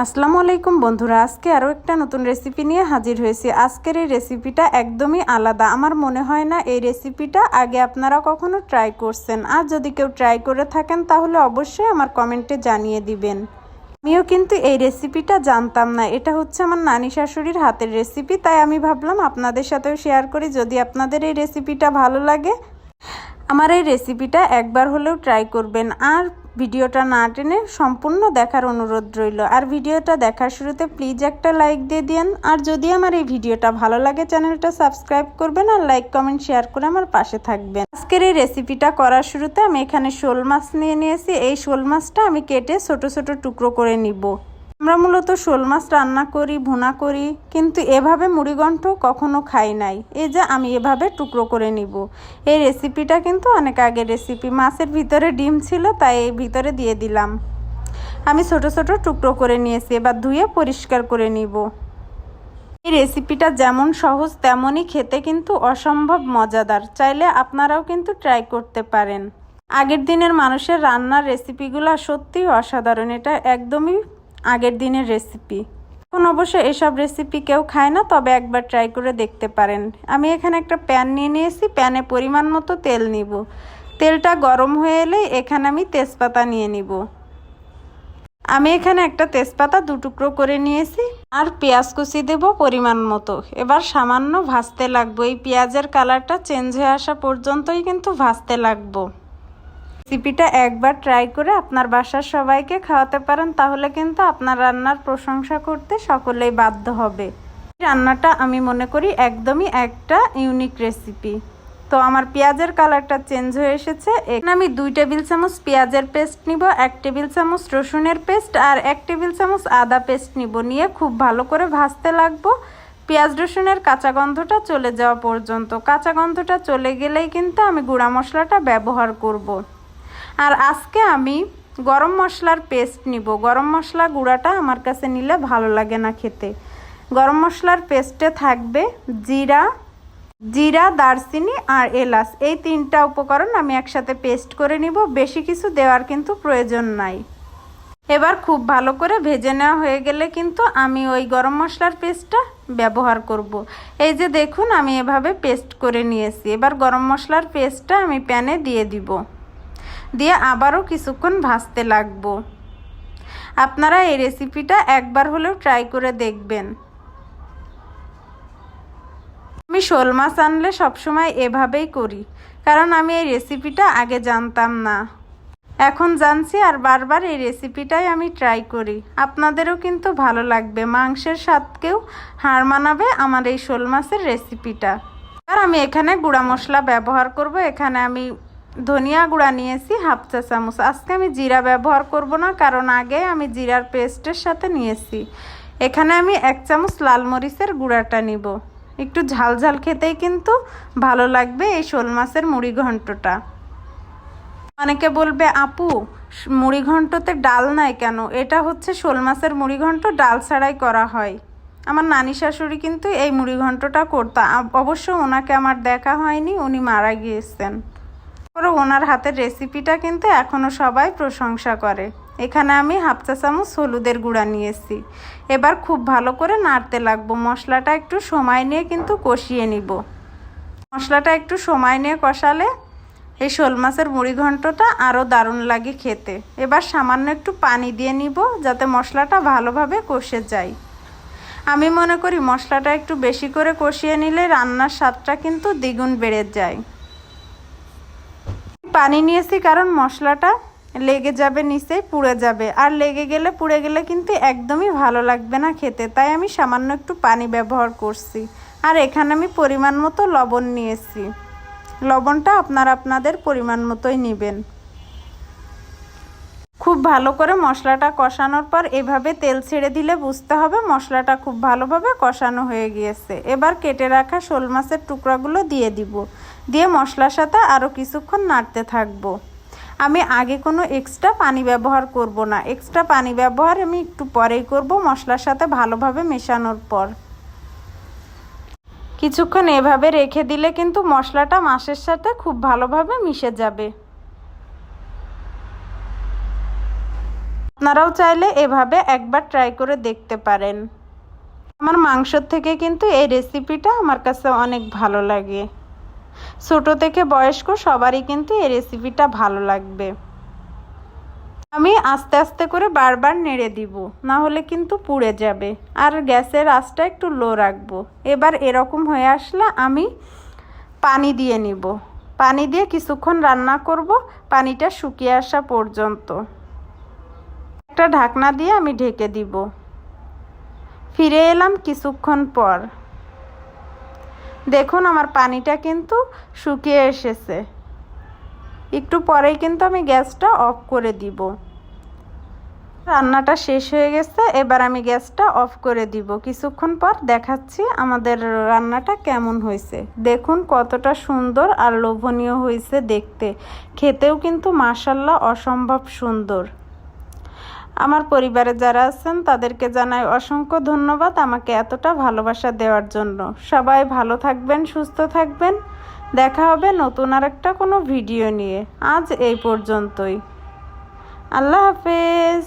আসসালামু আলাইকুম বন্ধুরা, আজকে আরও একটা নতুন রেসিপি নিয়ে হাজির হয়েছি। আজকের এই রেসিপিটা একদমই আলাদা। আমার মনে হয় না এই রেসিপিটা আগে আপনারা কখনো ট্রাই করছেন। আর যদি কেউ ট্রাই করে থাকেন, তাহলে অবশ্যই আমার কমেন্টে জানিয়ে দিবেন। আমিও কিন্তু এই রেসিপিটা জানতাম না। এটা হচ্ছে আমার নানি শাশুড়ির হাতের রেসিপি তাই আমি ভাবলাম আপনাদের সাথেও শেয়ার করি। যদি আপনাদের এই রেসিপিটা ভালো লাগে, আমার এই রেসিপিটা একবার হলেও ট্রাই করবেন। আর ভিডিওটা না টেনে সম্পূর্ণ দেখার অনুরোধ রইল। আর ভিডিওটা দেখার শুরুতে প্লিজ একটা লাইক দিয়ে দিন আর যদি আমার এই ভিডিওটা ভালো লাগে, চ্যানেলটা সাবস্ক্রাইব করবেন আর লাইক কমেন্ট শেয়ার করে আমার পাশে থাকবেন। আজকের এই রেসিপিটা করার শুরুতে আমি এখানে শোল মাছ নিয়ে নিয়েছি। এই শোল মাছটা আমি কেটে ছোট ছোট টুকরো করে নিব। আমরা মূলত শোল মাছ রান্না করি, ভুনা করি, কিন্তু এভাবে মুড়িঘণ্ট কখনো খাই নাই। এই যে আমি এভাবে টুকরো করে নিব। এই রেসিপিটা কিন্তু অনেক আগের রেসিপি মাছের ভিতরে ডিম ছিল, তাই এই ভিতরে দিয়ে দিলাম। আমি ছোট ছোট টুকরো করে নিয়েছি, এবার ধুয়ে পরিষ্কার করে নিব। এই রেসিপিটা যেমন সহজ, তেমনই খেতে কিন্তু অসম্ভব মজাদার। চাইলে আপনারাও কিন্তু ট্রাই করতে পারেন। আগের দিনের মানুষের রান্নার রেসিপিগুলো সত্যিই অসাধারণ। এটা একদমই আগের দিনের রেসিপি এখন অবশ্য এসব রেসিপি কেউ খায় না, তবে একবার ট্রাই করে দেখতে পারেন। আমি এখানে একটা প্যান নিয়ে নিয়েছি প্যানে পরিমাণ মতো তেল নিব। তেলটা গরম হয়ে এলে এখানে আমি তেজপাতা নিয়ে নিব। আমি এখানে একটা তেজপাতা দু টুকরো করে নিয়েছি, আর পেঁয়াজ কুচি দেব পরিমাণ মতো। এবার সামান্য ভাজতে লাগবো। এই পেঁয়াজের কালারটা চেঞ্জ হয়ে আসা পর্যন্তই কিন্তু ভাজতে লাগবো। রেসিপিটা একবার ট্রাই করে আপনার বাসার সবাইকে খাওয়াতে পারেন, তাহলে কিন্তু আপনার রান্নার প্রশংসা করতে সকলেই বাধ্য হবে। রান্নাটা আমি মনে করি একদমই একটা ইউনিক রেসিপি তো আমার পেঁয়াজের কালারটা চেঞ্জ হয়ে এসেছে। এখানে আমি দুই টেবিল চামচ পেঁয়াজের পেস্ট নিব, এক টেবিল চামচ রসুনের পেস্ট আর এক টেবিল চামচ আদা পেস্ট নিব। নিয়ে খুব ভালো করে ভাজতে লাগবো। পেঁয়াজ রসুনের কাঁচা গন্ধটা চলে যাওয়া পর্যন্ত। কাঁচা গন্ধটা চলে গেলেই কিন্তু আমি গুঁড়া মশলাটা ব্যবহার করব। আর আজকে আমি গরম মশলার পেস্ট নিব। গরম মশলা গুঁড়াটা আমার কাছে নিলে ভালো লাগে না খেতে। গরম মশলার পেস্টে থাকবে জিরা জিরা, দারচিনি আর এলাচ। এই তিনটা উপকরণ আমি একসাথে পেস্ট করে নিব। বেশি কিছু দেওয়ার কিন্তু প্রয়োজন নাই। এবার খুব ভালো করে ভেজে নেওয়া হয়ে গেলে কিন্তু আমি ওই গরম মশলার পেস্টটা ব্যবহার করব। এই যে দেখুন, আমি এভাবে পেস্ট করে নিয়েছি। এবার গরম মশলার পেস্টটা আমি প্যানে দিয়ে দিব। দিয়ে আবারও কিছুক্ষণ ভাজতে লাগবো। আপনারা এই রেসিপিটা একবার হলেও ট্রাই করে দেখবেন। আমি শোল মাছ আনলে সবসময় এভাবেই করি, কারণ আমি এই রেসিপিটা আগে জানতাম না। এখন জানছি আর বারবার এই রেসিপিটাই আমি ট্রাই করি। আপনাদেরও কিন্তু ভালো লাগবে, মাংসের স্বাদকেও হার মানাবে আমার এই শোল মাছের রেসিপিটা। আর আমি এখানে গুঁড়া মশলা ব্যবহার করব, এখানে আমি ধনিয়া গুঁড়া নিয়েছি, হাফ চা চামচ। আজকে আমি জিরা ব্যবহার করব না, কারণ আগে আমি জিরার পেস্টের সাথে নিয়েছি। এখানে আমি এক চামচ লাল মরিচের গুঁড়াটা নিব। একটু ঝাল ঝাল খেতেই কিন্তু ভালো লাগবে এই শোল মাছের মুড়ি ঘন্টটা। অনেকে বলবে, আপু মুড়ি ঘন্টতে ডাল নাই কেন? এটা হচ্ছে শোল মাছের মুড়ি ঘন্ট, ডাল ছাড়াই করা হয়। আমার নানি শাশুড়ি কিন্তু এই মুড়ি ঘন্টটা করতো। অবশ্য ওনাকে আমার দেখা হয়নি, উনি মারা গিয়েছেন। পরে ওনার হাতের রেসিপিটা কিন্তু এখনও সবাই প্রশংসা করে। এখানে আমি হাফ চা চামচ হলুদের গুঁড়া নিয়েছি। এবার খুব ভালো করে নাড়তে লাগবো। মশলাটা একটু সময় নিয়ে কিন্তু কষিয়ে নিব। মশলাটা একটু সময় নিয়ে কষালে এই শোল মাছের মুড়ি ঘন্টটা আরও দারুণ লাগে খেতে। এবার সামান্য একটু পানি দিয়ে নিব যাতে মশলাটা ভালোভাবে কষে যায়। আমি মনে করি মশলাটা একটু বেশি করে কষিয়ে নিলে রান্নার স্বাদটা কিন্তু দ্বিগুণ বেড়ে যায়। পানি নিয়েছি কারণ মশলাটা লেগে যাবে নিচে, পুড়ে যাবে। আর লেগে গেলে, পুড়ে গেলে কিন্তু একদমই ভালো লাগবে না খেতে। তাই আমি সামান্য একটু পানি ব্যবহার করছি। আর এখানে আমি পরিমাণ মতো লবণ নিয়েছি। লবণটা আপনারা আপনাদের পরিমাণ মতোই নেবেন। খুব ভালো করে মশলাটা কষানোর পর এভাবে তেল ছেড়ে দিলে বুঝতে হবে মশলাটা খুব ভালোভাবে কষানো হয়ে গিয়েছে। এবার কেটে রাখা শোল মাছের টুকরাগুলো দিয়ে দিব। দিয়ে মশলার সাথে আরও কিছুক্ষণ নাড়তে থাকব। আমি আগে কোনো এক্সট্রা পানি ব্যবহার করব না। এক্সট্রা পানি ব্যবহার আমি একটু পরেই করব মশলার সাথে ভালোভাবে মেশানোর পর। কিছুক্ষণ এভাবে রেখে দিলে কিন্তু মশলাটা মাছের সাথে খুব ভালোভাবে মিশে যাবে। আপনারাও চাইলে এভাবে একবার ট্রাই করে দেখতে পারেন। আমার মাংসর থেকে কিন্তু এই রেসিপিটা আমার কাছে অনেক ভালো লাগে। ছোট থেকে বয়স্ক সবারই কিন্তু এই রেসিপিটা ভালো লাগবে। আমি আস্তে আস্তে করে বারবার নেড়ে দিব, না হলে কিন্তু পুড়ে যাবে। আর গ্যাসের আঁচটা একটু লো রাখব। এবার এরকম হয়ে আসলে আমি পানি দিয়ে নিব। পানি দিয়ে কিছুক্ষণ রান্না করব, পানিটা শুকিয়ে আসা পর্যন্ত। একটা ঢাকনা দিয়ে আমি ঢেকে দিব। ফিরে এলাম কিছুক্ষণ পর। দেখুন, আমার পানিটা কিন্তু শুকিয়ে এসেছে। একটু পরেই কিন্তু আমি গ্যাসটা অফ করে দিব। রান্নাটা শেষ হয়ে গেছে, এবার আমি গ্যাসটা অফ করে দিব। কিছুক্ষণ পর দেখাচ্ছি আমাদের রান্নাটা কেমন হয়েছে। দেখুন, কতটা সুন্দর আর লোভনীয় হয়েছে দেখতে। খেতেও কিন্তু মাসাল্লাহ অসম্ভব সুন্দর। আমার পরিবারে যারা আছেন, তাদেরকে জানাই অসংখ্য ধন্যবাদ আমাকে এতটা ভালোবাসা দেওয়ার জন্য। সবাই ভালো থাকবেন, সুস্থ থাকবেন। দেখা হবে নতুন আর একটা কোনো ভিডিও নিয়ে। আজ এই পর্যন্তই। আল্লাহ হাফেজ।